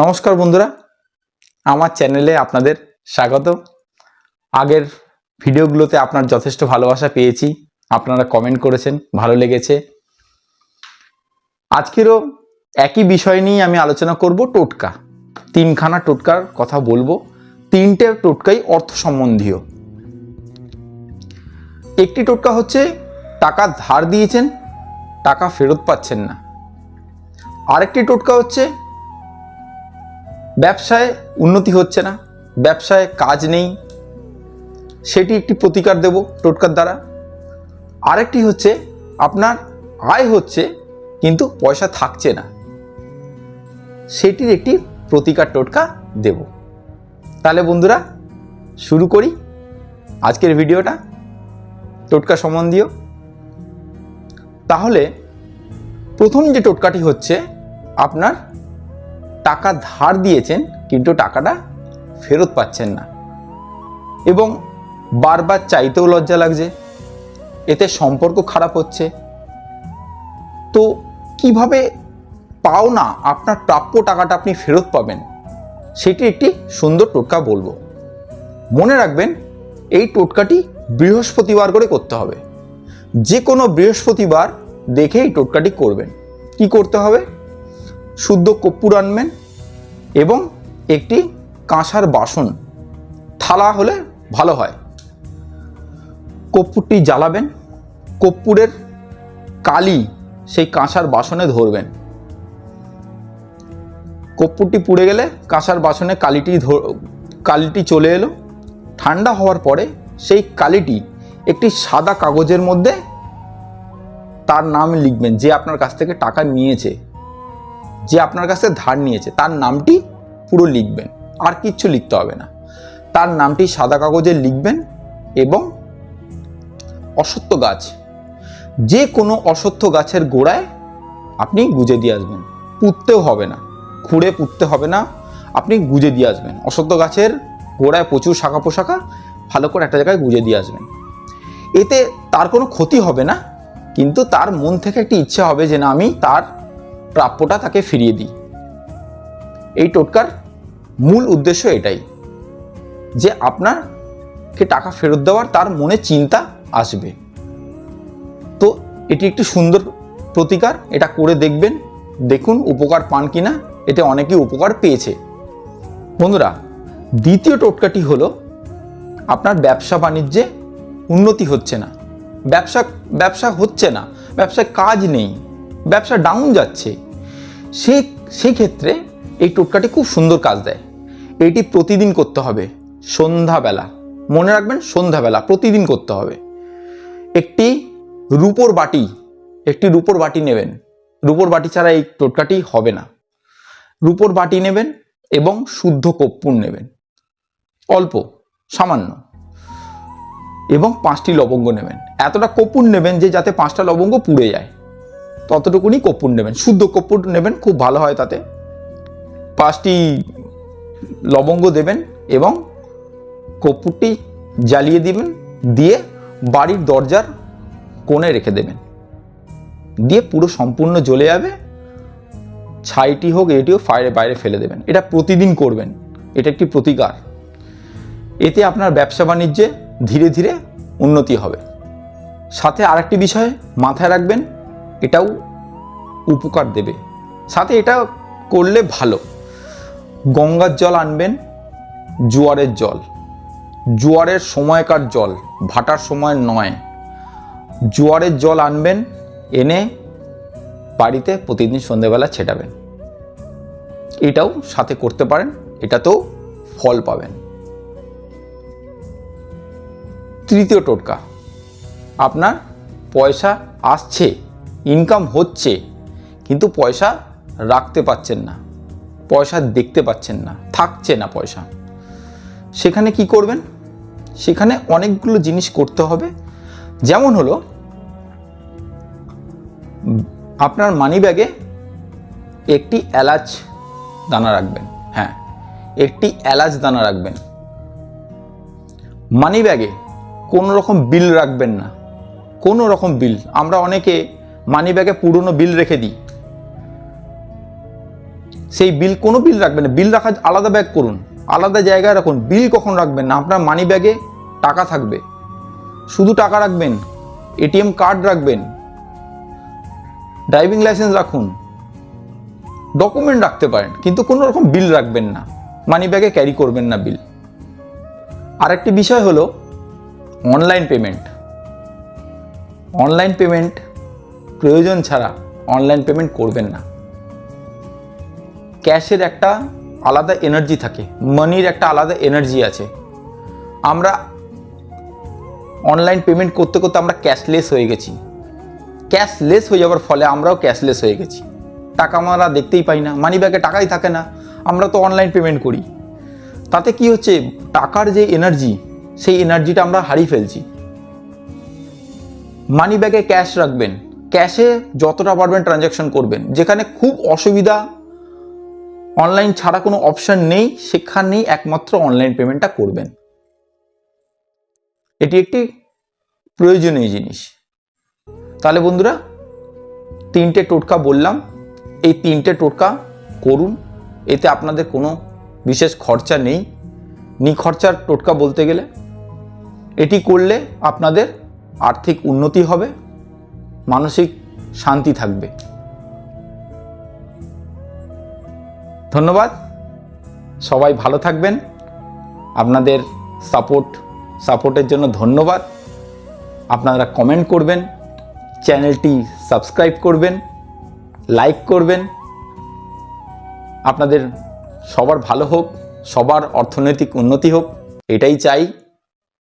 নমস্কার বন্ধুরা, আমার চ্যানেলে আপনাদের স্বাগত। আগের ভিডিওগুলোতে আপনার যথেষ্ট ভালোবাসা পেয়েছি, আপনারা কমেন্ট করেছেন, ভালো লেগেছে। আজকেরও একই বিষয় নিয়ে আমি আলোচনা করব টোটকা। তিনখানা টোটকার কথা বলব, তিনটে টোটকাই অর্থ সম্বন্ধীয়। একটি টোটকা হচ্ছে, টাকা ধার দিয়েছেন, টাকা ফেরত পাচ্ছেন না। আরেকটি টোটকা হচ্ছে ব্যবসায় উন্নতি হচ্ছে না, ব্যবসায় কাজ নেই। সেটি একটি প্রতিকার দেব টোটকার দ্বারা। আরেকটি হচ্ছে, আপনার আয় হচ্ছে, কিন্তু পয়সা থাকছে না। সেটির একটি প্রতিকার টোটকা দেব। তাহলে বন্ধুরা, শুরু করি। আজকের ভিডিওটা টোটকা সম্বন্ধীয়। তাহলে, প্রথম যে টোটকাটি হচ্ছে, আপনার টাকা ধার দিয়েছেন, কিন্তু টাকাটা ফেরত পাচ্ছেন না। এবং বারবার চাইতেও লজ্জা লাগছে, এতে সম্পর্ক খারাপ হচ্ছে। তো কীভাবে পাও না আপনার প্রাপ্য টাকাটা আপনি ফেরত পাবেন, সেটি একটি সুন্দর টোটকা বলব। মনে রাখবেন, এই টোটকাটি বৃহস্পতিবার করে করতে হবে। যে কোনো বৃহস্পতিবার দেখে এই টোটকাটি করবেন। কি করতে হবে? শুদ্ধ কর্পূর আনবেন এবং একটি কাঁসার বাসন। থালা হলে ভালো হয়। কর্পূরটি জ্বালাবেন। কর্পূরের কালি সেই কাঁসার বাসনে ধরবেন। কর্পূরটি পুড়ে গেলে কাঁসার বাসনে কালিটি কালিটি চলে এলো। ঠান্ডা হওয়ার পরে সেই কালিটি একটি সাদা কাগজের মধ্যে তার নাম লিখবেন, যে আপনার কাছ থেকে টাকা নিয়েছে। যে আপনার কাছে ধার নিয়েছে, তার নামটি পুরো লিখবেন, আর কিচ্ছু লিখতে হবে না। তার নামটি সাদা কাগজে লিখবেন এবং অসত্য গাছ, যে কোনো অসত্য গাছের গোড়ায় আপনি গুজে দিয়ে আসবেন। পুঁততেও হবে না, খুঁড়ে পুঁততে হবে না, আপনি গুজে দিয়ে আসবেন। অসত্য গাছের গোড়ায় প্রচুর শাখা পোশাখা, ভালো করে একটা জায়গায় গুজে দিয়ে আসবেন। এতে তার কোনো ক্ষতি হবে না, কিন্তু তার মন থেকে একটি ইচ্ছে হবে যে না, আমি তার প্রাপ্যটা তাকে ফিরিয়ে দিই। এই টোটকার মূল উদ্দেশ্য এটাই যে আপনারকে টাকা ফেরত দেওয়ার তার মনে চিন্তা আসবে। তো এটি একটি সুন্দর প্রতিকার, এটা করে দেখবেন, দেখুন উপকার পান কিনা, এতে অনেকে উপকার পেয়েছে। বন্ধুরা, দ্বিতীয় টোটকাটি হলো আপনার ব্যবসা বাণিজ্যে উন্নতি হচ্ছে না। ব্যবসা ব্যবসা হচ্ছে না, ব্যবসায় কাজ নেই, ব্যবসা ডাউন যাচ্ছে। সেই সেই ক্ষেত্রে এই টোটকাটি খুব সুন্দর কাজ দেয়। এটি প্রতিদিন করতে হবে। সন্ধ্যাবেলা। মনে রাখবেন, সন্ধ্যাবেলা প্রতিদিন করতে হবে। একটি রূপোর বাটি, একটি রূপোর বাটি নেবেন। রূপোর বাটি ছাড়া এই টোটকাটি হবে না। রূপোর বাটি নেবেন এবং শুদ্ধ কর্পূর নেবেন। অল্প, সামান্য। এবং পাঁচটি লবঙ্গ নেবেন। এতটা কর্পূর নেবেন যে যাতে পাঁচটা লবঙ্গ পুড়ে যায়। ততটুকুনি কর্পূর নেবেন, শুদ্ধ কর্পূর নেবেন, খুব ভালো হয় তাতে। পাঁচটি লবঙ্গ দেবেন এবং কর্পূরটি জ্বালিয়ে দিবেন, দিয়ে বাড়ির দরজার কোণে রেখে দেবেন। দিয়ে পুরো সম্পূর্ণ জ্বলে যাবে। ছাইটি হোক এটি হোক ফায়ারে বাইরে ফেলে দেবেন। এটা প্রতিদিন করবেন। এটা একটি প্রতিকার। এতে আপনার ব্যবসা বাণিজ্যে ধীরে ধীরে উন্নতি হবে। সাথে আরেকটি বিষয় মাথায় রাখবেন এটাও উপকার দেবে। সাথে এটা করলে ভালো। গঙ্গার জল আনবেন, জোয়ারের জল। জোয়ারের সময়কার জল, ভাটার সময় নয়। জোয়ারের জল আনবেন, এনে বাড়িতে প্রতিদিন সন্ধেবেলা ছেটাবেন। এটাও সাথে করতে পারেন, এটাতেও ফল পাবেন। তৃতীয় টোটকা, আপনার পয়সা আসছে। ইনকাম হচ্ছে, কিন্তু পয়সা রাখতে পাচ্ছেন না, পয়সা দেখতে পাচ্ছেন না, থাকছে না পয়সা। সেখানে কি করবেন? সেখানে অনেকগুলো জিনিস করতে হবে। যেমন হলো, আপনার মানি ব্যাগে একটি এলাচ দানা রাখবেন হ্যাঁ একটি এলাচ দানা রাখবেন। মানি ব্যাগে কোনো রকম বিল রাখবেন না, কোনো রকম বিল আমরা অনেকে মানি ব্যাগে পুরনো বিল রেখে দিই। সেই বিল কোনো বিল রাখবেন না। বিল রাখা আলাদা ব্যাগ করুন। আলাদা জায়গায় রাখুন। বিল কখন রাখবেন না? আপনার মানি ব্যাগে টাকা থাকবে। শুধু টাকা রাখবেন। এটিএম কার্ড রাখবেন। ড্রাইভিং লাইসেন্স রাখুন। ডকুমেন্ট রাখতে পারেন। কিন্তু কোনো রকম বিল রাখবেন না। মানি ব্যাগে ক্যারি করবেন না বিল আরেকটি বিষয় হলো অনলাইন পেমেন্ট অনলাইন পেমেন্ট প্রয়োজন ছাড়া অনলাইন পেমেন্ট করবেন না। ক্যাশের একটা আলাদা এনার্জি থাকে মানির একটা আলাদা এনার্জি আছে। আমরা অনলাইন পেমেন্ট করতে করতে আমরা ক্যাশলেস হয়ে গেছি। ক্যাশলেস হয়ে যাওয়ার ফলে আমরাও ক্যাশলেস হয়ে গেছি। টাকা আমরা দেখতেই পাই না মানি ব্যাগে টাকাই থাকে না, আমরা তো অনলাইন পেমেন্ট করি। তাতে কি হচ্ছে, টাকার যে এনার্জি সেই এনার্জিটা আমরা হারিয়ে ফেলছি। মানি ব্যাগে ক্যাশ রাখবেন ক্যাশে যতটা পারবেন ট্রানজ্যাকশন করবেন। যেখানে খুব অসুবিধা অনলাইন ছাড়া কোনো অপশান নেই, সেখানেই একমাত্র অনলাইন পেমেন্টটা করবেন। এটি একটি প্রয়োজনীয় জিনিস। তাহলে বন্ধুরা, তিনটে টোটকা বললাম। এই তিনটে টোটকা করুন। এতে আপনাদের কোনো বিশেষ খরচা নেই। নিখরচার টোটকা বলতে গেলে, এটি করলে আপনাদের আর্থিক উন্নতি হবে। মানসিক শান্তি থাকবে। ধন্যবাদ। সবাই ভালো থাকবেন। আপনাদের সাপোর্ট, সাপোর্টের জন্য ধন্যবাদ। আপনারা কমেন্ট করবেন, চ্যানেলটি সাবস্ক্রাইব করবেন, লাইক করবেন। আপনাদের সবার ভালো হোক, সবার অর্থনৈতিক উন্নতি হোক, এটাই চাই।